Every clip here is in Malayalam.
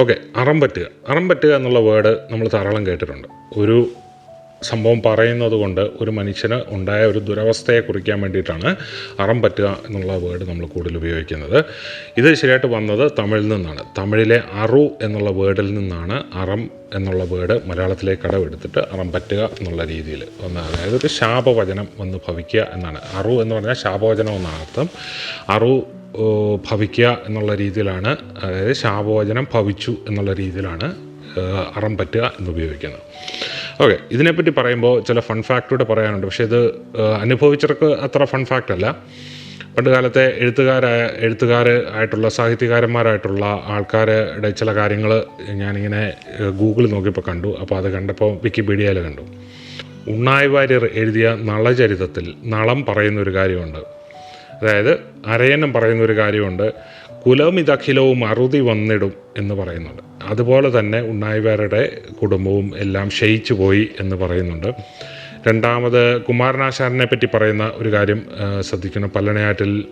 ഓക്കെ അറം പറ്റുക അറം പറ്റുക എന്നുള്ള വേർഡ് നമ്മൾ ധാരാളം കേട്ടിട്ടുണ്ട്. ഒരു സംഭവം പറയുന്നത് കൊണ്ട് ഒരു മനുഷ്യന് ഉണ്ടായ ഒരു ദുരവസ്ഥയെ കുറിക്കാൻ വേണ്ടിയിട്ടാണ് അറം പറ്റുക എന്നുള്ള വേർഡ് നമ്മൾ കൂടുതൽ ഉപയോഗിക്കുന്നത്. ഇത് ശരിയായിട്ട് വന്നത് തമിഴിൽ നിന്നാണ്. തമിഴിലെ അറു എന്നുള്ള വേർഡിൽ നിന്നാണ് അറം എന്നുള്ള വേർഡ് മലയാളത്തിലേക്ക് കടമെടുത്തിട്ട് അറം പറ്റുക എന്നുള്ള രീതിയിൽ വന്ന അതായത് ഒരു ശാപവചനം വന്ന് ഭവിക്കുക എന്നാണ്. അറു എന്ന് പറഞ്ഞാൽ ശാപവചനം എന്നാണ് അർത്ഥം. അറു ഭവിക്കുക എന്നുള്ള രീതിയിലാണ് അതായത് ശാപവചനം ഭവിച്ചു എന്നുള്ള രീതിയിലാണ് അറം പറ്റുക എന്ന് ഉപയോഗിക്കുന്നത്. ഓക്കെ ഇതിനെപ്പറ്റി പറയുമ്പോൾ ചില ഫൺ ഫാക്ടൂടെ പറയാനുണ്ട്. പക്ഷേ ഇത് അനുഭവിച്ചവർക്ക് അത്ര ഫൺ ഫാക്റ്റ് അല്ല. പണ്ട് കാലത്തെ എഴുത്തുകാരായ എഴുത്തുകാർ ആയിട്ടുള്ള സാഹിത്യകാരന്മാരായിട്ടുള്ള ആൾക്കാരുടെ ചില കാര്യങ്ങൾ ഞാനിങ്ങനെ ഗൂഗിളിൽ നോക്കിയപ്പോൾ കണ്ടു. അപ്പോൾ അത് കണ്ടപ്പോൾ വിക്കിപീഡിയയിൽ കണ്ടു. ഉണ്ണായി വാര്യർ എഴുതിയ നളചരിതത്തിൽ നളം പറയുന്ന ഒരു കാര്യമുണ്ട്. അതായത് അരയനം പറയുന്ന ഒരു കാര്യമുണ്ട് കുലമിതഖിലവും അറുതി വന്നിടും എന്ന് പറയുന്നുണ്ട്. അതുപോലെ തന്നെ ഉണ്ണായിവാരുടെ കുടുംബവും എല്ലാം ക്ഷയിച്ചു പോയി എന്ന് പറയുന്നുണ്ട്. രണ്ടാമത് കുമാരനാശാനെ പറ്റി പറയുന്ന ഒരു കാര്യം ശ്രദ്ധിക്കണം. പല്ലണയാറ്റിൽ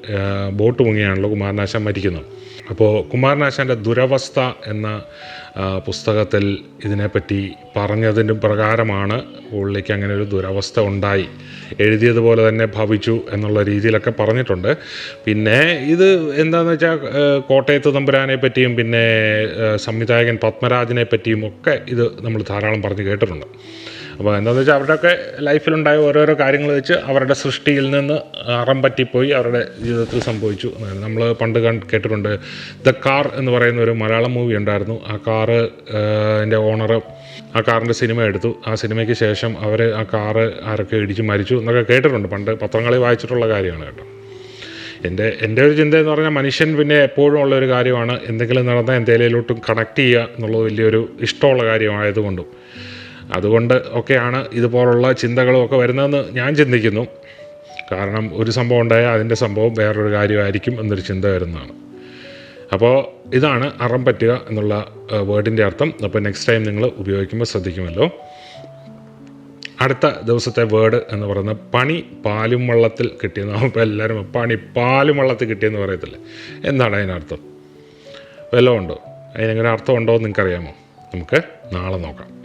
ബോട്ട് മുങ്ങിയാണല്ലോ കുമാരനാശാൻ മരിക്കുന്നത്. അപ്പോൾ കുമാരനാശാന്റെ ദുരവസ്ഥ എന്ന പുസ്തകത്തിൽ ഇതിനെപ്പറ്റി പറഞ്ഞതിന്റെ പ്രകാരമാണ് പുള്ളിക്ക് അങ്ങനെ ഒരു ദുരവസ്ഥ ഉണ്ടായി. എഴുതിയതുപോലെ തന്നെ ഭവിച്ചു എന്നുള്ള രീതിയിലൊക്കെ പറഞ്ഞിട്ടുണ്ട്. പിന്നെ ഇത് എന്താണെന്ന് വെച്ചാൽ കോട്ടയത്ത് തമ്പുരാനെ പറ്റിയും പിന്നെ സംവിധായകൻ പത്മരാജനെ പറ്റിയും ഒക്കെ ഇത് നമ്മൾ ധാരാളം പറഞ്ഞ് കേട്ടിട്ടുണ്ട്. അപ്പോൾ എന്താണെന്ന് വെച്ചാൽ അവരുടെയൊക്കെ ലൈഫിലുണ്ടായ ഓരോരോ കാര്യങ്ങൾ വെച്ച് അവരുടെ സൃഷ്ടിയിൽ നിന്ന് അറം പറ്റിപ്പോയി അവരുടെ ജീവിതത്തിൽ സംഭവിച്ചു. നമ്മൾ പണ്ട് കേട്ടിട്ടുണ്ട് ദ കാർ എന്ന് പറയുന്ന ഒരു മലയാളം മൂവി ഉണ്ടായിരുന്നു. ആ കാറ് എന്റെ ഓണർ ആ കാറിന്റെ സിനിമ എടുത്തു. ആ സിനിമയ്ക്ക് ശേഷം അവർ ആ കാറ് ആരൊക്കെ ഇടിച്ച് മരിച്ചു എന്നൊക്കെ കേട്ടിട്ടുണ്ട്. പണ്ട് പത്രങ്ങളിൽ വായിച്ചിട്ടുള്ള കാര്യമാണ് കേട്ടോ. എന്റെ എന്റെ ഒരു ചിന്ത എന്ന് പറഞ്ഞാൽ മനുഷ്യൻ പിന്നെ എപ്പോഴും ഉള്ള ഒരു കാര്യമാണ്. എന്തെങ്കിലും നടന്നാൽ എന്തെങ്കിലോട്ടും കണക്ട് ചെയ്യുക എന്നുള്ളത് വലിയൊരു ഇഷ്ടമുള്ള കാര്യമായതുകൊണ്ടും. അതുകൊണ്ട് ഒക്കെയാണ് ഇതുപോലുള്ള ചിന്തകളും ഒക്കെ വരുന്നതെന്ന് ഞാൻ ചിന്തിക്കുന്നു. കാരണം ഒരു സംഭവം ഉണ്ടായാൽ അതിന്റെ സംഭവം വേറൊരു കാര്യമായിരിക്കും എന്നൊരു ചിന്ത വരുന്നതാണ്. അപ്പോൾ ഇതാണ് അറം പറ്റുക എന്നുള്ള വേർഡിന്റെ അർത്ഥം. അപ്പോൾ നെക്സ്റ്റ് ടൈം നിങ്ങൾ ഉപയോഗിക്കുമ്പോൾ ശ്രദ്ധിക്കുമല്ലോ. അടുത്ത ദിവസത്തെ വേർഡ് എന്ന് പറയുന്നത് പണി പാലും വെള്ളത്തിൽ കിട്ടിയെന്ന് അപ്പോൾ എല്ലാവരും പണി പാലും വെള്ളത്തിൽ കിട്ടിയെന്ന് പറയത്തില്ല? എന്താണ് അതിനർത്ഥം വല്ലതും ഉണ്ടോ? അതിനെങ്ങനെ അർത്ഥം ഉണ്ടോ എന്ന് നിങ്ങൾക്കറിയാമോ? നമുക്ക് നാളെ നോക്കാം.